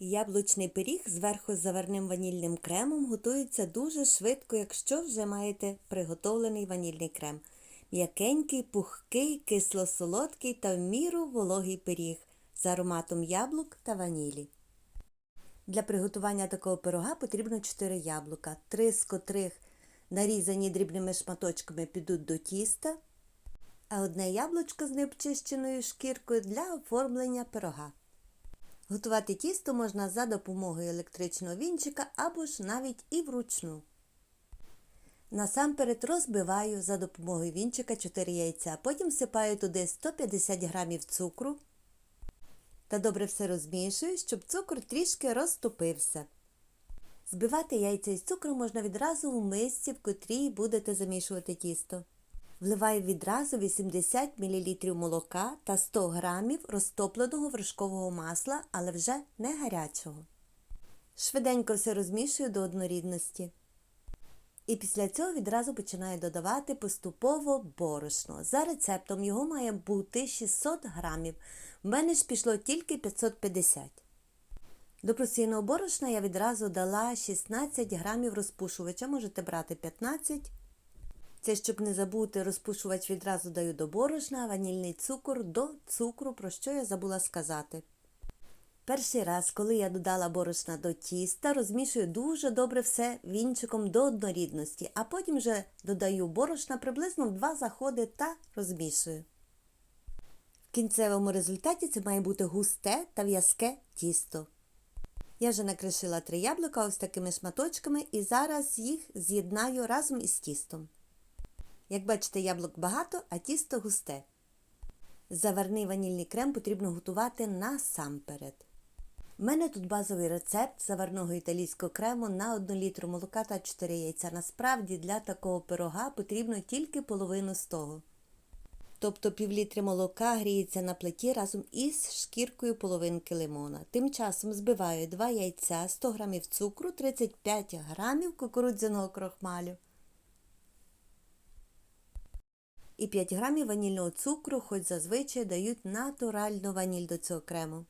Яблучний пиріг зверху з заварним ванільним кремом готується дуже швидко, якщо вже маєте приготовлений ванільний крем. М'якенький, пухкий, кисло-солодкий та в міру вологий пиріг з ароматом яблук та ванілі. Для приготування такого пирога потрібно 4 яблука, 3 з котрих нарізані дрібними шматочками підуть до тіста, а одне яблучко з необчищеною шкіркою для оформлення пирога. Готувати тісто можна за допомогою електричного вінчика або ж навіть і вручну. Насамперед розбиваю за допомогою вінчика 4 яйця, потім всипаю туди 150 г цукру та добре все розмішую, щоб цукор трішки розтопився. Збивати яйця із цукру можна відразу у мисці, в котрій будете замішувати тісто. Вливаю відразу 80 мл молока та 100 г розтопленого вершкового масла, але вже не гарячого. Швиденько все розмішую до однорідності. І після цього відразу починаю додавати поступово борошно. За рецептом його має бути 600 грамів. В мене ж пішло тільки 550. До просійного борошна я відразу дала 16 грамів розпушувача, можете брати 15 це, щоб не забути, розпушувач відразу даю до борошна, ванільний цукор до цукру, про що я забула сказати. Перший раз, коли я додала борошна до тіста, розмішую дуже добре все вінчиком до однорідності, а потім вже додаю борошна приблизно в два заходи та розмішую. В кінцевому результаті це має бути густе та в'язке тісто. Я вже накришила три яблука ось такими шматочками і зараз їх з'єднаю разом із тістом. Як бачите, яблук багато, а тісто густе. Заварний ванільний крем потрібно готувати насамперед. У мене тут базовий рецепт заварного італійського крему на 1 літру молока та 4 яйця. Насправді для такого пирога потрібно тільки половину з того. Тобто півлітри молока гріється на плиті разом із шкіркою половинки лимона. Тим часом збиваю 2 яйця, 100 г цукру, 35 г кукурудзяного крохмалю. І 5 грамів ванільного цукру, хоч зазвичай дають натуральну ваніль до цього крему.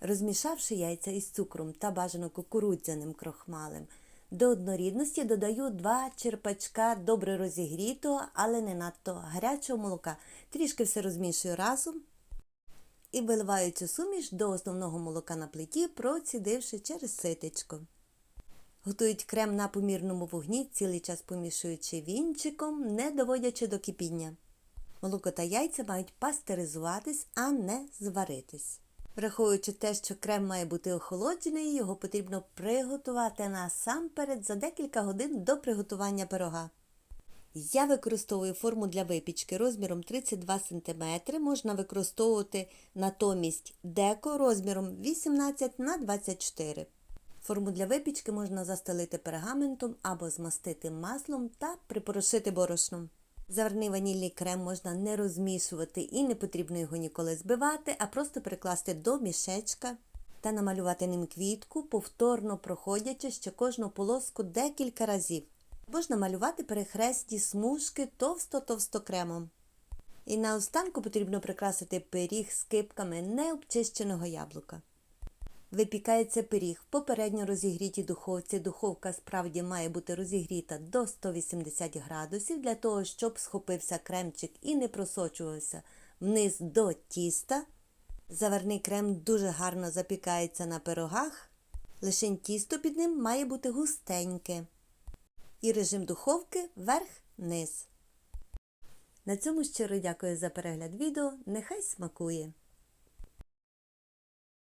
Розмішавши яйця із цукром та бажано кукурудзяним крохмалем, до однорідності додаю 2 черпачка добре розігрітого, але не надто гарячого молока. Трішки все розмішую разом і виливаю цю суміш до основного молока на плиті, процідивши через ситечко. Готують крем на помірному вогні, цілий час помішуючи вінчиком, не доводячи до кипіння. Молоко та яйця мають пастеризуватись, а не зваритись. Враховуючи те, що крем має бути охолоджений, його потрібно приготувати насамперед за декілька годин до приготування пирога. Я використовую форму для випічки розміром 32 см, можна використовувати натомість деко розміром 18 на 24 см. Форму для випічки можна застелити пергаментом або змастити маслом та припорошити борошном. Заварний ванільний крем можна не розмішувати і не потрібно його ніколи збивати, а просто прикласти до мішечка та намалювати ним квітку, повторно проходячи ще кожну полоску декілька разів. Можна малювати перехресті смужки товсто-товсто кремом. І наостанку потрібно прикрасити пиріг з кипками необчищеного яблука. Випікається пиріг в попередньо розігрітій духовці. Духовка справді має бути розігріта до 180 градусів для того, щоб схопився кремчик і не просочувався вниз до тіста. Заварний крем дуже гарно запікається на пирогах. Лишень тісто під ним має бути густеньке. І режим духовки вверх-низ. На цьому щиро дякую за перегляд відео. Нехай смакує!